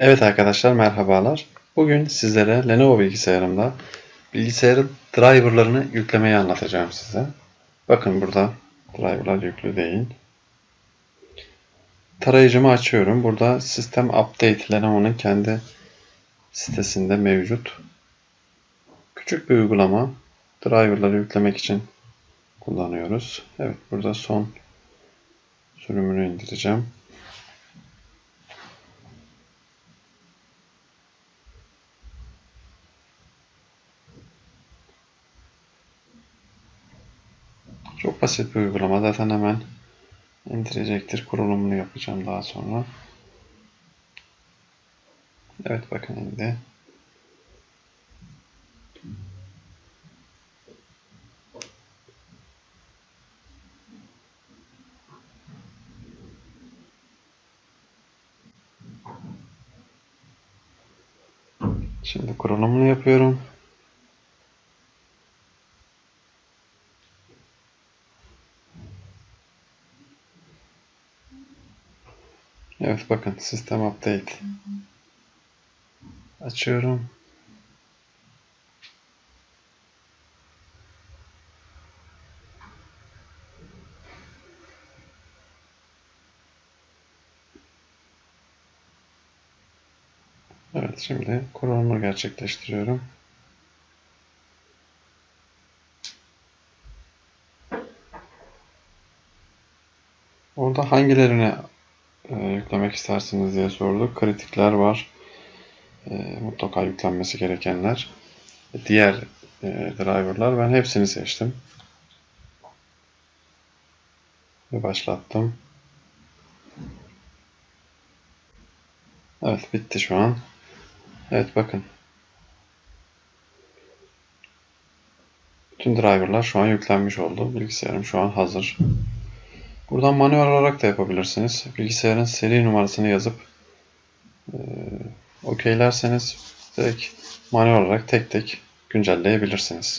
Evet arkadaşlar merhabalar. Bugün sizlere Lenovo bilgisayarımda bilgisayarın driverlarını yüklemeyi anlatacağım size. Bakın burada driverlar yüklü değil. Tarayıcımı açıyorum. Burada System Update Lenovo'nun kendi sitesinde mevcut. Küçük bir uygulama. Driverları yüklemek için kullanıyoruz. Evet burada son sürümünü indireceğim. Çok basit bir uygulama. Zaten hemen indirecektir. Kurulumunu yapacağım daha sonra. Evet bakın indi. Şimdi kurulumunu yapıyorum. Evet bakın sistem update. Açıyorum. Evet şimdi kurulumu gerçekleştiriyorum. Orada hangilerini e, yüklemek istersiniz diye sorduk. Kritikler var. E, mutlaka yüklenmesi gerekenler. Diğer e, driverlar. Ben hepsini seçtim. Ve başlattım. Evet bitti şu an. Evet bakın. Bütün driverlar şu an yüklenmiş oldu. Bilgisayarım şu an hazır. Buradan manuel olarak da yapabilirsiniz. Bilgisayarın seri numarasını yazıp e, okeylerseniz direkt manuel olarak tek tek güncelleyebilirsiniz.